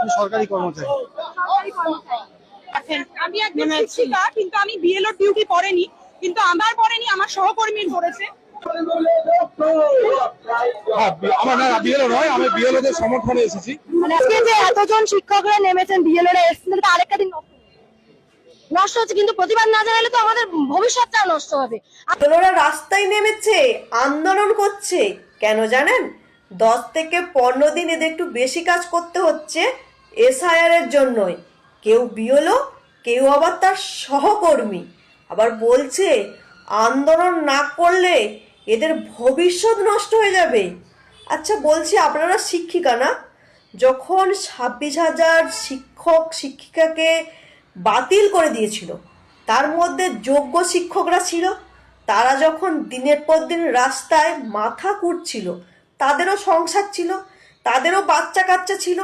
আমি সরকারি কর্মচারী। সরকারি কর্মচারী আছেন আমি একজন শিক্ষিকা কিন্তু আমি বিএলও ডিউটি পড়েনি কিন্তু আমার পড়েনি আমার সহকর্মীর পড়েছে। হ্যাঁ আমার না বিএলও নয় আমি বিএলও দের সমর্থনে এসেছি। মানে আজকে যে এতজন শিক্ষকরা নেমেছেন বিএলও রা এসেছেন আরেকটা দিন নষ্ট হচ্ছে কিন্তু প্রতিবাদ না জানালে তো আমাদের ভবিষ্যৎটা নষ্ট হবে। রাস্তায় নেমেছে আন্দোলন করছে কেন জানেন? দশ থেকে পনেরো দিন এদের একটু বেশি কাজ করতে হচ্ছে এসআইআর এর জন্যই। কেউ বিয়লো কেউ আবার তার সহকর্মী। আবার বলছে, আন্দোলন না করলে এদের ভবিষ্যৎ নষ্ট হয়ে যাবে। আচ্ছা বলছি আপনারা শিক্ষিকা না? যখন ছাব্বিশ হাজার শিক্ষক, শিক্ষিকাকে বাতিল করে দিয়েছিল, তার মধ্যে যোগ্য শিক্ষকরা ছিল। তারা যখন দিনের পর দিন রাস্তায় মাথা কুটছিল তাদেরও সংসার ছিল, তাদেরও বাচ্চা কাচ্চা ছিল।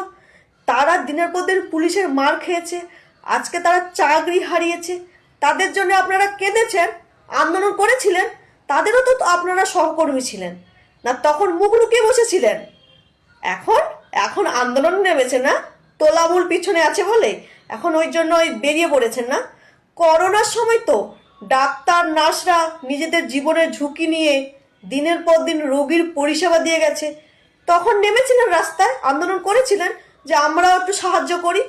তারা দিনের পর দিন পুলিশের মার খেয়েছে, আজকে তারা চাকরি হারিয়েছে। তাদের জন্য আপনারা কেঁদেছেন, আন্দোলন করেছিলেন, তাদেরও তো আপনারা সহকর্মী ছিলেন। না, তখন মুখ লুকিয়ে বসেছিলেন। এখন এখন আন্দোলন নেমেছে না? তোলামূল পিছনে আছে বলে? এখন ওই জন্য ওই বেরিয়ে পড়েছেন না? করোনার সময় তো ডাক্তার, নার্সরা নিজেদের জীবনের ঝুঁকি নিয়ে দিনের পর দিন রোগীর পরিষেবা দিয়ে গেছে। তখন নেমেছিলেন রাস্তায়, আন্দোলন করেছিলেন যে আমরাও একটু সাহায্য করি।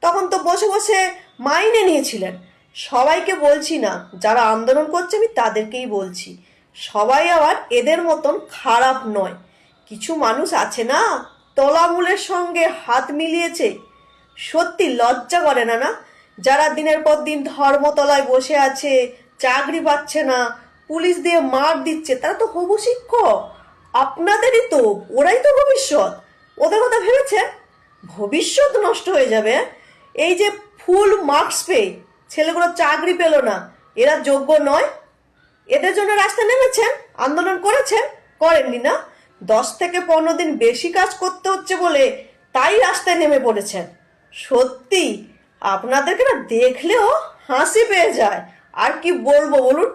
তখন তো বসে বসে মাইনে নিয়েছিলেন। সবাইকে বলছি না, যারা আন্দোলন করছে আমি তাদেরকেই বলছি। সবাই আবার এদের মতন খারাপ নয়। কিছু মানুষ আছে না, তলামূলের সঙ্গে হাত মিলিয়েছে। সত্যি লজ্জা করে না না? যারা দিনের পর দিন ধর্মতলায় বসে আছে, চাকরি পাচ্ছে না পুলিশ দিয়ে মার দিচ্ছে, তারা তো হবু শিক্ষক। আপনাদেরই তো, ওরাই তো ভবিষ্যৎ। ওদের কথা ভেবেছে ভবিষ্যৎ নষ্ট হয়ে যাবে এই যে ফুল মার্কস পেয়ে ছেলেগুলো চাকরি পেল না, এরা যোগ্য নয়? এদের জন্য রাস্তায় নেমেছেন? আন্দোলন করেছেন? করেননি না? দশ থেকে পনেরো দিন বেশি কাজ করতে হচ্ছে বলে তাই রাস্তায় নেমে পড়েছেন। সত্যি, আপনাদেরকে না দেখলেও হাসি পেয়ে যায়। আর কি বলব বলুন?